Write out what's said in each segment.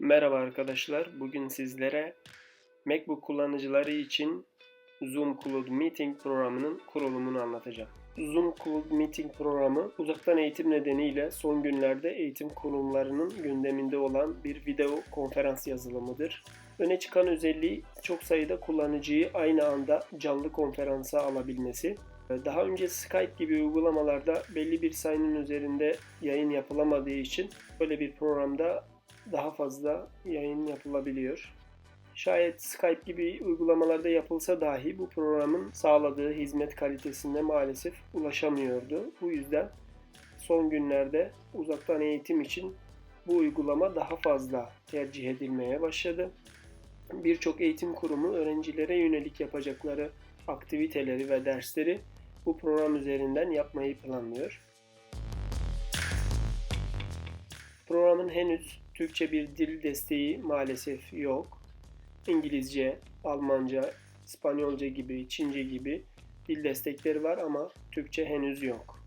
Merhaba arkadaşlar. Bugün sizlere MacBook kullanıcıları için Zoom Cloud Meeting programının kurulumunu anlatacağım. Zoom Cloud Meeting programı uzaktan eğitim nedeniyle son günlerde eğitim kurumlarının gündeminde olan bir video konferans yazılımıdır. Öne çıkan özelliği çok sayıda kullanıcıyı aynı anda canlı konferansa alabilmesi. Daha önce Skype gibi uygulamalarda belli bir sayının üzerinde yayın yapılamadığı için böyle bir programda daha fazla yayın yapılabiliyor. Şayet Skype gibi uygulamalarda yapılsa dahi bu programın sağladığı hizmet kalitesine maalesef ulaşamıyordu. Bu yüzden son günlerde uzaktan eğitim için bu uygulama daha fazla tercih edilmeye başladı. Birçok eğitim kurumu öğrencilere yönelik yapacakları aktiviteleri ve dersleri bu program üzerinden yapmayı planlıyor. Programın henüz Türkçe bir dil desteği maalesef yok. İngilizce, Almanca, İspanyolca gibi, Çince gibi dil destekleri var ama Türkçe henüz yok.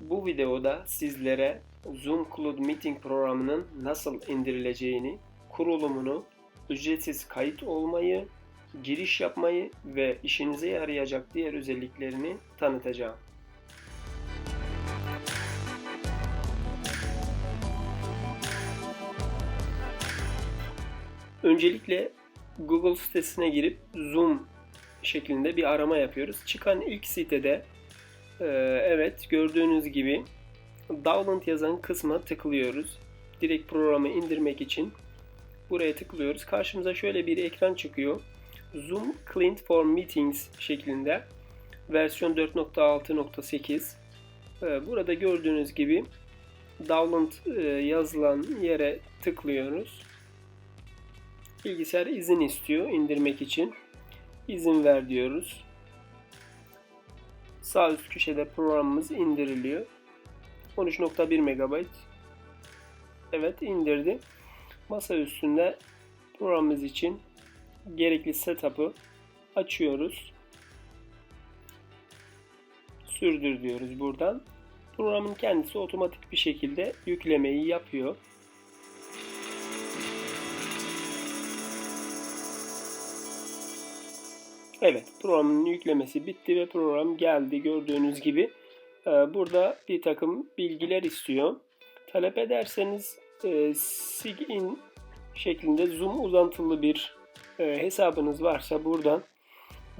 Bu videoda sizlere Zoom Cloud Meeting programının nasıl indirileceğini, kurulumunu, ücretsiz kayıt olmayı, giriş yapmayı ve işinize yarayacak diğer özelliklerini tanıtacağım. Öncelikle Google sitesine girip Zoom şeklinde bir arama yapıyoruz. Çıkan ilk sitede e, evet gördüğünüz gibi Download yazan kısma tıklıyoruz. Direkt programı indirmek için buraya tıklıyoruz. Karşımıza şöyle bir ekran çıkıyor. Zoom Client for Meetings şeklinde versiyon 4.6.8 e, Burada gördüğünüz gibi download e, yazılan yere tıklıyoruz. Bilgisayar izin istiyor indirmek için. İzin ver diyoruz. Sağ üst köşede programımız indiriliyor. 13.1 MB. Evet indirdi. Masa üstünde programımız için gerekli setup'ı açıyoruz. Sürdür diyoruz buradan. Programın kendisi otomatik bir şekilde yüklemeyi yapıyor. Evet programın yüklemesi bitti ve program geldi gördüğünüz gibi. Ee, burada bir takım bilgiler istiyor. Talep ederseniz e, sign şeklinde zoom uzantılı bir e, hesabınız varsa buradan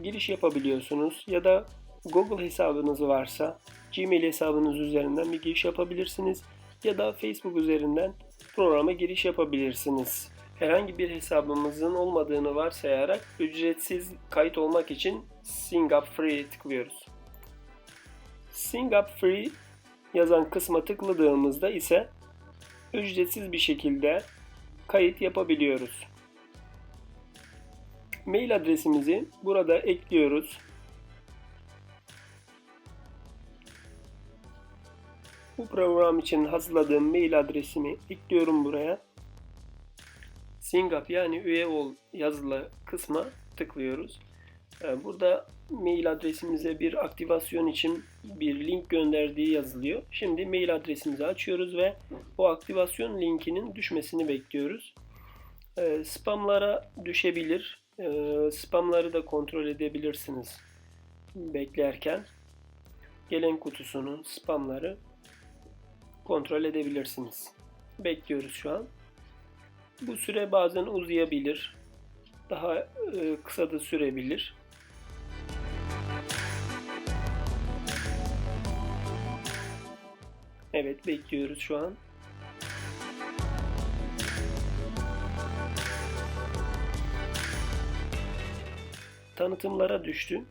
giriş yapabiliyorsunuz. Ya da Google hesabınız varsa Gmail hesabınız üzerinden bir giriş yapabilirsiniz. Ya da Facebook üzerinden programa giriş yapabilirsiniz herhangi bir hesabımızın olmadığını varsayarak ücretsiz kayıt olmak için Sign Up Free tıklıyoruz. Sign Up Free yazan kısma tıkladığımızda ise ücretsiz bir şekilde kayıt yapabiliyoruz. Mail adresimizi burada ekliyoruz. Bu program için hazırladığım mail adresimi ekliyorum buraya. Singap yani üye ol yazılı kısma tıklıyoruz. Ee, burada mail adresimize bir aktivasyon için bir link gönderdiği yazılıyor. Şimdi mail adresimizi açıyoruz ve o aktivasyon linkinin düşmesini bekliyoruz. Ee, spamlara düşebilir. Ee, spamları da kontrol edebilirsiniz beklerken. Gelen kutusunu, spamları kontrol edebilirsiniz. Bekliyoruz şu an. Bu süre bazen uzayabilir. Daha e, kısa da sürebilir. Evet bekliyoruz şu an. Tanıtımlara düştü.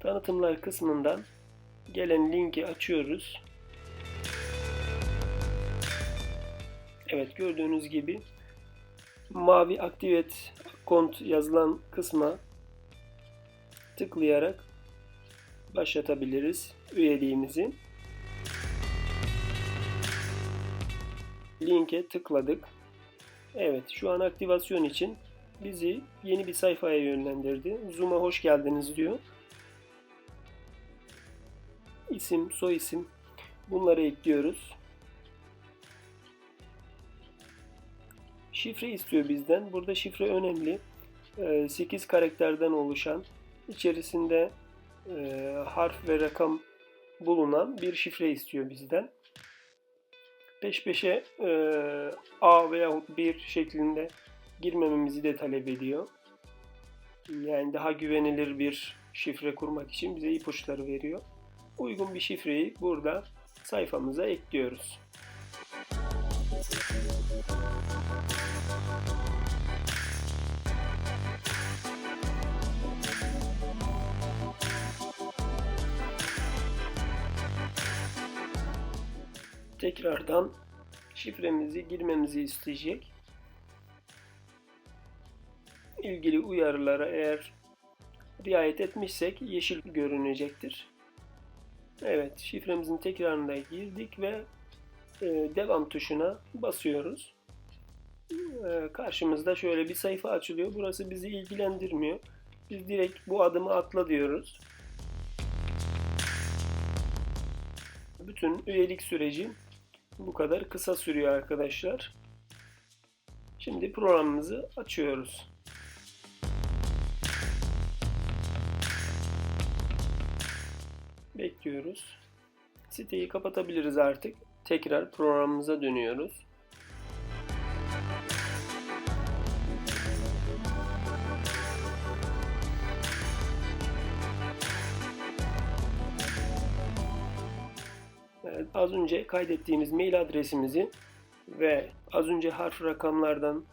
Tanıtımlar kısmından gelen linki açıyoruz. Evet gördüğünüz gibi mavi Activate Account yazılan kısma tıklayarak başlatabiliriz üyeliğimizi. Linke tıkladık. Evet şu an aktivasyon için bizi yeni bir sayfaya yönlendirdi. Zoom'a hoş geldiniz diyor. İsim, soy isim bunları ekliyoruz. Şifre istiyor bizden. Burada şifre önemli. 8 karakterden oluşan, içerisinde e, harf ve rakam bulunan bir şifre istiyor bizden. Peş peşe e, A veyahut 1 şeklinde girmememizi de talep ediyor. Yani daha güvenilir bir şifre kurmak için bize ipuçları veriyor. Uygun bir şifreyi burada sayfamıza ekliyoruz. Tekrardan şifremizi girmemizi isteyecek. İlgili uyarılara eğer riayet etmişsek yeşil görünecektir. Evet, şifremizin tekrarına girdik ve devam tuşuna basıyoruz. E, karşımızda şöyle bir sayfa açılıyor. Burası bizi ilgilendirmiyor. Biz direkt bu adımı atla diyoruz. Bütün üyelik süreci bu kadar kısa sürüyor arkadaşlar. Şimdi programımızı açıyoruz. Bekliyoruz. Siteyi kapatabiliriz artık. Tekrar programımıza dönüyoruz. Evet, az önce kaydettiğimiz mail adresimizi ve az önce harf rakamlardan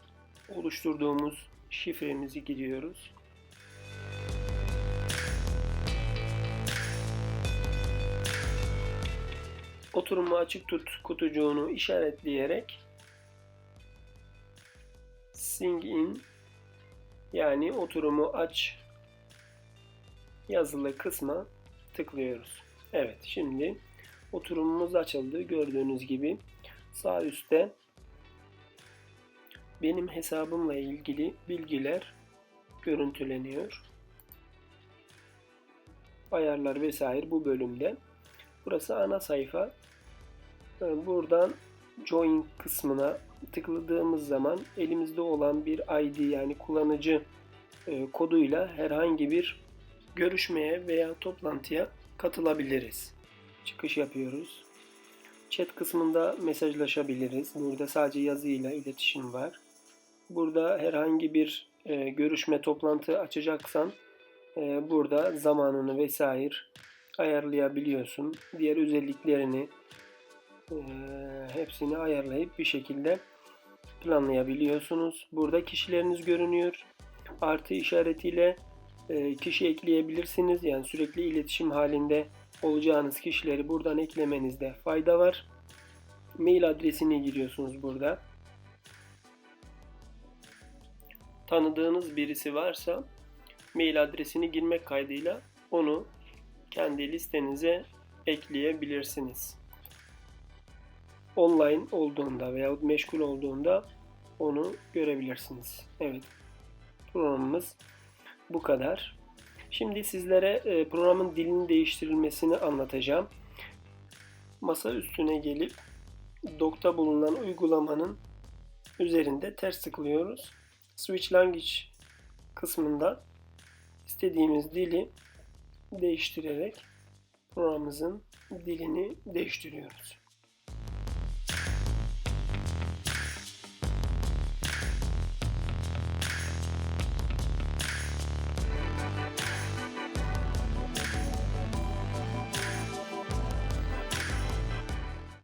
oluşturduğumuz şifremizi giriyoruz. Oturumu açık tut kutucuğunu işaretleyerek Sing in yani oturumu aç yazılı kısma tıklıyoruz. Evet şimdi oturumumuz açıldı. Gördüğünüz gibi sağ üstte benim hesabımla ilgili bilgiler görüntüleniyor. Ayarlar vesaire bu bölümde. Burası ana sayfa. Buradan join kısmına tıkladığımız zaman elimizde olan bir ID yani kullanıcı e, koduyla herhangi bir görüşmeye veya toplantıya katılabiliriz. Çıkış yapıyoruz. Chat kısmında mesajlaşabiliriz. Burada sadece yazıyla iletişim var. Burada herhangi bir e, görüşme toplantı açacaksan e, burada zamanını vesaire ayarlayabiliyorsun. Diğer özelliklerini e, hepsini ayarlayıp bir şekilde planlayabiliyorsunuz. Burada kişileriniz görünüyor. Artı işaretiyle e, kişi ekleyebilirsiniz. Yani sürekli iletişim halinde olacağınız kişileri buradan eklemenizde fayda var. Mail adresini giriyorsunuz burada. Tanıdığınız birisi varsa mail adresini girmek kaydıyla onu kendi listenize ekleyebilirsiniz. Online olduğunda veya meşgul olduğunda onu görebilirsiniz. Evet. Programımız bu kadar. Şimdi sizlere e, programın dilini değiştirilmesini anlatacağım. Masa üstüne gelip dokta bulunan uygulamanın üzerinde ters tıklıyoruz. Switch Language kısmında istediğimiz dili değiştirerek programımızın dilini değiştiriyoruz.